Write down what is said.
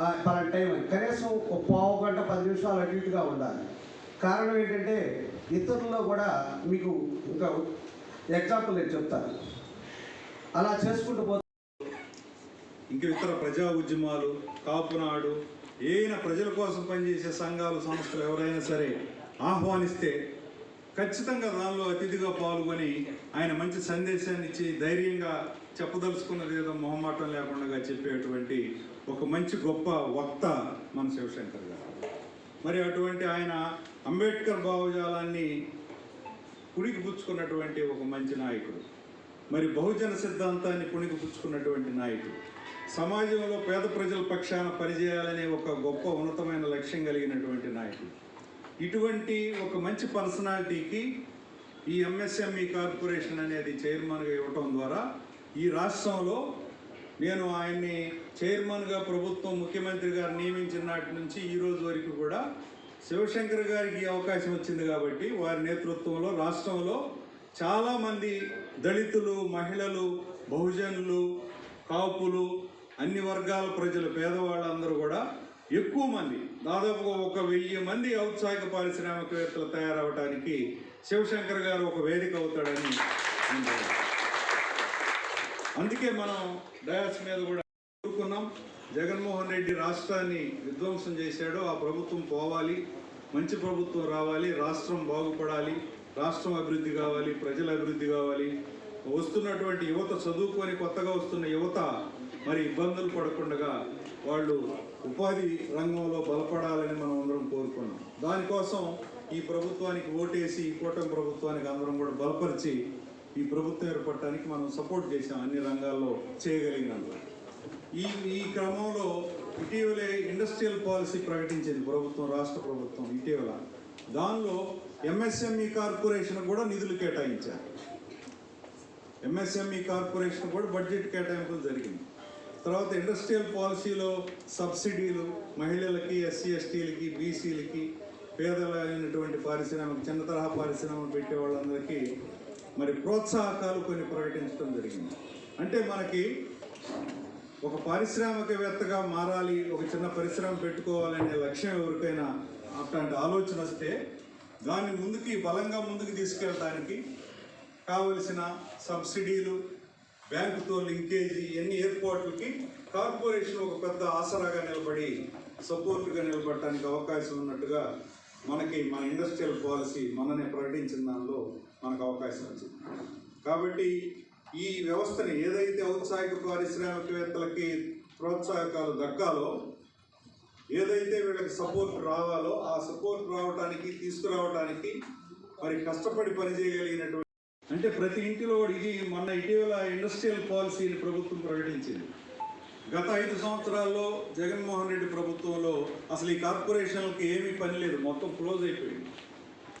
ఆ, టైం కనీసం ఒక పావు గంట పది నిమిషాలు అటు ఇటుగా ఉండాలి. కారణం ఏంటంటే ఇతరుల్లో కూడా మీకు ఇంకా ఎగ్జాంపుల్ నేను చెప్తాను. అలా చేసుకుంటూ పోతే ఇంకా ఇతర ప్రజా ఉద్యమాలు కాపునాడు ఏదైనా ప్రజల కోసం పనిచేసే సంఘాలు సంస్థలు ఎవరైనా సరే ఆహ్వానిస్తే ఖచ్చితంగా దానిలో అతిథిగా పాల్గొని ఆయన మంచి సందేశాన్ని ఇచ్చి ధైర్యంగా చెప్పదలుచుకున్నది ఏదో మొహమాటం లేకుండా చెప్పేటువంటి ఒక మంచి గొప్ప వక్త మన శివశంకర్ గారు. మరి అటువంటి ఆయన అంబేద్కర్ భావజాలాన్ని పుణికిపుచ్చుకున్నటువంటి ఒక మంచి నాయకుడు. మరి బహుజన సిద్ధాంతాన్ని పుణికి పుచ్చుకున్నటువంటి నాయకుడు. సమాజంలో పేద ప్రజల పక్షాన పనిచేయాలనే ఒక గొప్ప ఉన్నతమైన లక్ష్యం కలిగినటువంటి నాయకుడు. ఇటువంటి ఒక మంచి పర్సనాలిటీకి ఈ ఎంఎస్ఎంఈ కార్పొరేషన్ అనేది చైర్మన్గా ఇవ్వటం ద్వారా ఈ రాష్ట్రంలో నేను ఆయన్ని చైర్మన్గా ప్రభుత్వం ముఖ్యమంత్రి గారు నియమించిన నాటి నుంచి ఈ రోజు వరకు కూడా శివశంకర్ గారికి అవకాశం వచ్చింది కాబట్టి వారి నేతృత్వంలో రాష్ట్రంలో చాలామంది దళితులు మహిళలు బహుజనులు కాపులు అన్ని వర్గాల ప్రజలు పేదవాళ్ళందరూ కూడా ఎక్కువ మంది దాదాపుగా ఒక వెయ్యి మంది ఔత్సాహిక పారిశ్రామికవేత్తలు తయారవడానికి శివశంకర్ గారు ఒక వేదిక అవుతాడని అందుకే మనం డయాస్ మీద కూడా కోరుకున్నాం జగన్మోహన్ రెడ్డి రాష్ట్రాన్ని విధ్వంసం చేశాడు ఆ ప్రభుత్వం పోవాలి మంచి ప్రభుత్వం రావాలి రాష్ట్రం బాగుపడాలి రాష్ట్రం అభివృద్ధి కావాలి ప్రజల అభివృద్ధి కావాలి. వస్తున్నటువంటి యువత చదువుకొని కొత్తగా వస్తున్న యువత మరి ఇబ్బందులు పడకుండా వాళ్ళు ఉపాధి రంగంలో బలపడాలని మనం అందరం కోరుకున్నాం. దానికోసం ఈ ప్రభుత్వానికి ఓటేసి ఈ కూటమి ప్రభుత్వానికి అందరం కూడా బలపరిచి ఈ ప్రభుత్వం ఏర్పడటానికి మనం సపోర్ట్ చేసాం అన్ని రంగాల్లో చేయగలిగినంత ఈ ఈ క్రమంలో ఇటీవలే ఇండస్ట్రియల్ పాలసీ ప్రకటించింది ప్రభుత్వం రాష్ట్ర ప్రభుత్వం ఇటీవల. దానిలో ఎంఎస్ఎంఈ కార్పొరేషన్ కూడా నిధులు కేటాయించారు. ఎంఎస్ఎంఈ కార్పొరేషన్ కూడా బడ్జెట్ కేటాయింపులు జరిగింది. తర్వాత ఇండస్ట్రియల్ పాలసీలో సబ్సిడీలు మహిళలకి ఎస్సీ ఎస్టీలకి బీసీలకి పేదలైనటువంటి పారిశ్రామిక చిన్న తరహా పారిశ్రామిక పెట్టే వాళ్ళందరికీ మరి ప్రోత్సాహకాలు కొన్ని ప్రకటించడం జరిగింది. అంటే మనకి ఒక పారిశ్రామికవేత్తగా మారాలి ఒక చిన్న పరిశ్రమ పెట్టుకోవాలనే లక్ష్యం ఎవరికైనా అట్లాంటి ఆలోచన వస్తే దాన్ని ముందుకి బలంగా ముందుకు తీసుకెళ్ళడానికి కావలసిన సబ్సిడీలు బ్యాంకుతో లింకేజీ ఎన్ని ఏర్పాట్లకి కార్పొరేషన్ ఒక పెద్ద ఆసరాగా నిలబడి సపోర్ట్గా నిలబడటానికి అవకాశం ఉన్నట్టుగా మనకి మన ఇండస్ట్రియల్ పాలసీ మననే ప్రకటించిన దానిలో మనకు అవకాశం వచ్చింది. కాబట్టి ఈ వ్యవస్థని ఏదైతే ఔత్సాహిక పారిశ్రామికవేత్తలకి ప్రోత్సాహకాలు దక్కాలో ఏదైతే వీళ్ళకి సపోర్ట్ రావాలో ఆ సపోర్ట్ రావడానికి తీసుకురావడానికి మరి కష్టపడి పనిచేయగలిగినటువంటి అంటే ప్రతి ఇంటిలో ఇది మొన్న ఇటీవల ఇండస్ట్రియల్ పాలసీని ప్రభుత్వం ప్రకటించింది. గత ఐదు సంవత్సరాల్లో జగన్మోహన్ రెడ్డి ప్రభుత్వంలో అసలు ఈ కార్పొరేషన్లకి ఏమీ పని లేదు. మొత్తం క్లోజ్ అయిపోయింది.